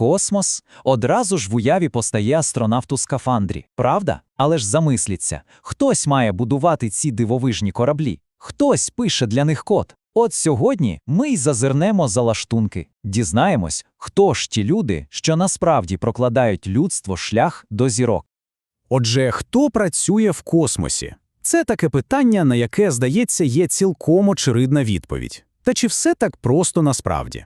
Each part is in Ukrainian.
Космос одразу ж в уяві постає астронавт у скафандрі, правда? Але ж замисліться, хтось має будувати ці дивовижні кораблі, хтось пише для них код. От сьогодні ми й зазирнемо за лаштунки, дізнаємось, хто ж ті люди, що насправді прокладають людство шлях до зірок. Отже, хто працює в космосі? Це таке питання, на яке, здається, є цілком очевидна відповідь. Та чи все так просто насправді?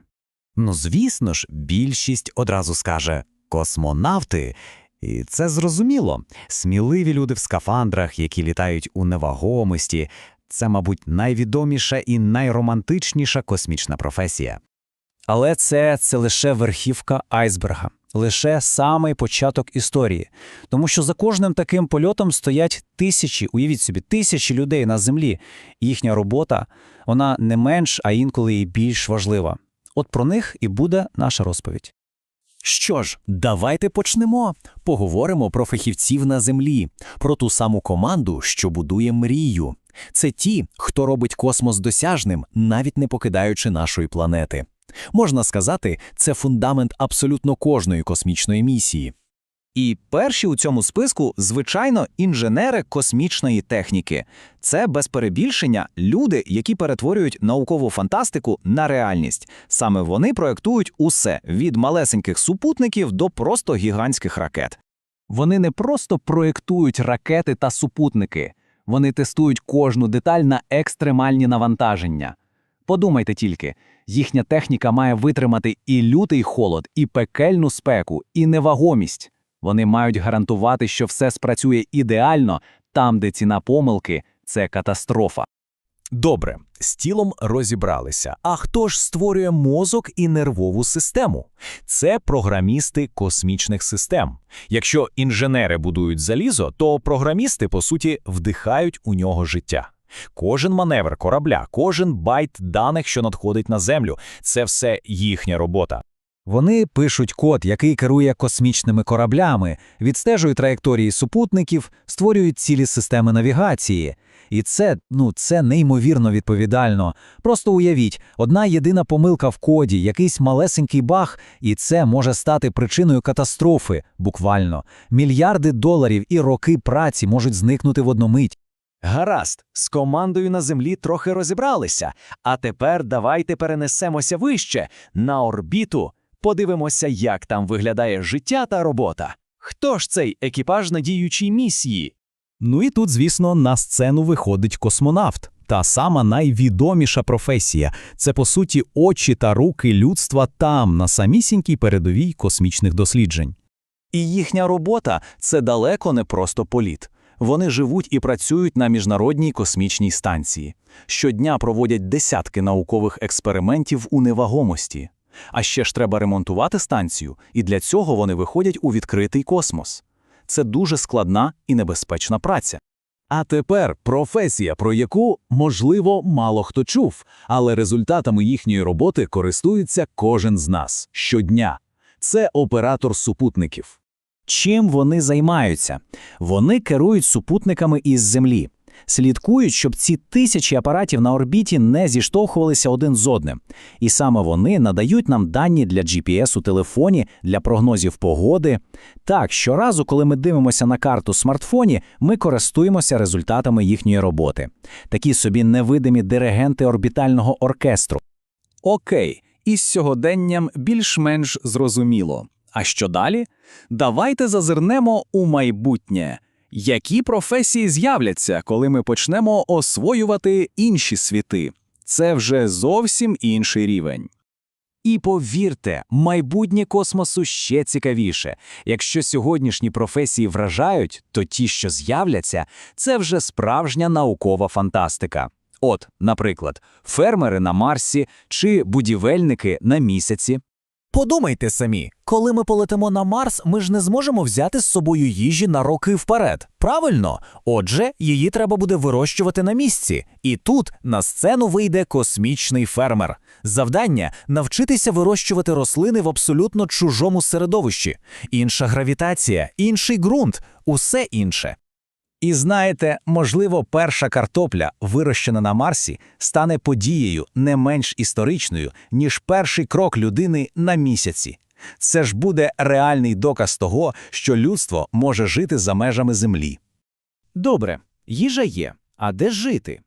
Ну, звісно ж, більшість одразу скаже космонавти. І це зрозуміло. Сміливі люди в скафандрах, які літають у невагомості, це, мабуть, найвідоміша і найромантичніша космічна професія. Але це, це лише верхівка айсберга, лише самий початок історії. Тому що за кожним таким польотом стоять тисячі, уявіть собі, тисячі людей на землі. Їхня робота, вона не менш, а інколи і більш важлива. От про них і буде наша розповідь. Що ж, давайте почнемо. Поговоримо про фахівців на землі, про ту саму команду, що будує мрію. Це ті, хто робить космос досяжним, навіть не покидаючи нашої планети. Можна сказати, це фундамент абсолютно кожної космічної місії. І перші у цьому списку, звичайно, інженери космічної техніки. Це без перебільшення люди, які перетворюють наукову фантастику на реальність. Саме вони проектують усе від малесеньких супутників до просто гігантських ракет. Вони не просто проектують ракети та супутники, вони тестують кожну деталь на екстремальні навантаження. Подумайте тільки, їхня техніка має витримати і лютий холод, і пекельну спеку, і невагомість. Вони мають гарантувати, що все спрацює ідеально там, де ціна помилки це катастрофа. Добре, з тілом розібралися. А хто ж створює мозок і нервову систему? Це програмісти космічних систем. Якщо інженери будують залізо, то програмісти, по суті, вдихають у нього життя. Кожен маневр корабля, кожен байт даних, що надходить на землю, це все їхня робота. Вони пишуть код, який керує космічними кораблями, відстежують траєкторії супутників, створюють цілі системи навігації. І це, ну, це неймовірно відповідально. Просто уявіть, одна єдина помилка в коді, якийсь малесенький баг, і це може стати причиною катастрофи, буквально. Мільярди доларів і роки праці можуть зникнути в одну мить. Гаразд, з командою на землі трохи розібралися. А тепер давайте перенесемося вище на орбіту. Подивимося, як там виглядає життя та робота. Хто ж цей екіпаж на діючій місії? Ну і тут, звісно, на сцену виходить космонавт. Та сама найвідоміша професія це, по суті, очі та руки людства там, на самісінькій передовій космічних досліджень. І їхня робота це далеко не просто політ. Вони живуть і працюють на міжнародній космічній станції. Щодня проводять десятки наукових експериментів у невагомості. А ще ж треба ремонтувати станцію, і для цього вони виходять у відкритий космос. Це дуже складна і небезпечна праця. А тепер професія, про яку, можливо, мало хто чув, але результатами їхньої роботи користується кожен з нас щодня. Це оператор супутників. Чим вони займаються? Вони керують супутниками із Землі, слідкують, щоб ці тисячі апаратів на орбіті не зіштовхувалися один з одним. І саме вони надають нам дані для GPS у телефоні, для прогнозів погоди. Так, щоразу, коли ми дивимося на карту смартфоні, ми користуємося результатами їхньої роботи. Такі собі невидимі диригенти орбітального оркестру. Окей, із сьогоденням більш-менш зрозуміло. А що далі? Давайте зазирнемо у майбутнє. Які професії з'являться, коли ми почнемо освоювати інші світи? Це вже зовсім інший рівень. І повірте, майбутнє космосу ще цікавіше. Якщо сьогоднішні професії вражають, то ті, що з'являться, це вже справжня наукова фантастика. От, наприклад, фермери на Марсі чи будівельники на місяці. Подумайте самі, коли ми полетимо на Марс, ми ж не зможемо взяти з собою їжі на роки вперед. Правильно? Отже, її треба буде вирощувати на місці. І тут на сцену вийде космічний фермер. Завдання навчитися вирощувати рослини в абсолютно чужому середовищі. Інша гравітація, інший ґрунт, усе інше. І знаєте, можливо, перша картопля, вирощена на Марсі, стане подією не менш історичною, ніж перший крок людини на місяці. Це ж буде реальний доказ того, що людство може жити за межами Землі. Добре, їжа є. А де жити?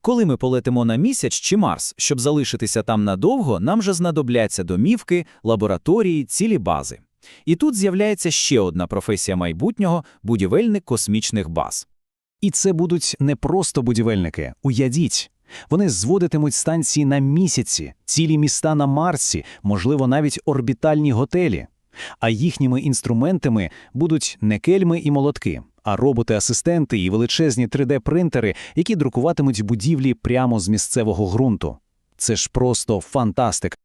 Коли ми полетимо на місяць чи Марс, щоб залишитися там надовго, нам же знадобляться домівки, лабораторії, цілі бази. І тут з'являється ще одна професія майбутнього – будівельник космічних баз. І це будуть не просто будівельники, уявіть. Вони зводитимуть станції на місяці, цілі міста на Марсі, можливо, навіть орбітальні готелі. А їхніми інструментами будуть не кельми і молотки, а роботи-асистенти і величезні 3D-принтери, які друкуватимуть будівлі прямо з місцевого ґрунту. Це ж просто фантастика.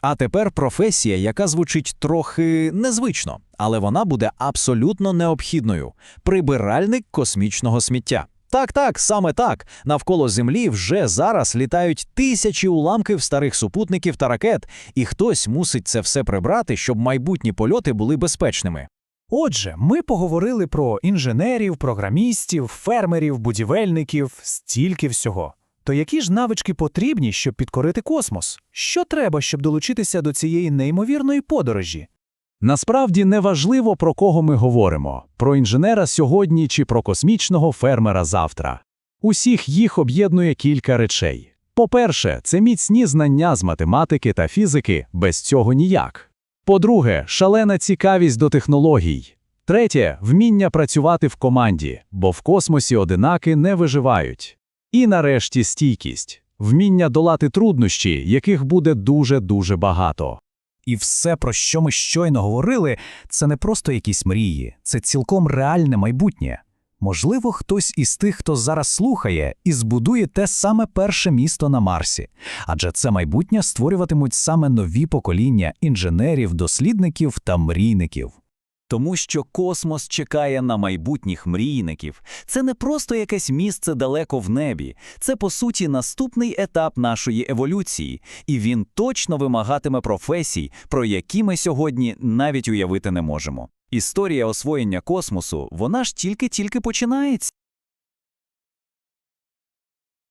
А тепер професія, яка звучить трохи незвично, але вона буде абсолютно необхідною – прибиральник космічного сміття. Так-так, саме так. Навколо Землі вже зараз літають тисячі уламків старих супутників та ракет, і хтось мусить це все прибрати, щоб майбутні польоти були безпечними. Отже, ми поговорили про інженерів, програмістів, фермерів, будівельників, стільки всього. То які ж навички потрібні, щоб підкорити космос? Що треба, щоб долучитися до цієї неймовірної подорожі? Насправді неважливо, про кого ми говоримо – про інженера сьогодні чи про космічного фермера завтра. Усіх їх об'єднує кілька речей. По-перше, це міцні знання з математики та фізики, без цього ніяк. По-друге, шалена цікавість до технологій. Третє – вміння працювати в команді, бо в космосі одинаки не виживають. І нарешті стійкість – вміння долати труднощі, яких буде дуже-дуже багато. І все, про що ми щойно говорили, це не просто якісь мрії, це цілком реальне майбутнє. Можливо, хтось із тих, хто зараз слухає, і збудує те саме перше місто на Марсі, адже це майбутнє створюватимуть саме нові покоління інженерів, дослідників та мрійників. Тому що космос чекає на майбутніх мрійників. Це не просто якесь місце далеко в небі. Це, по суті, наступний етап нашої еволюції, і він точно вимагатиме професій, про які ми сьогодні навіть уявити не можемо. Історія освоєння космосу, вона ж тільки-тільки починається.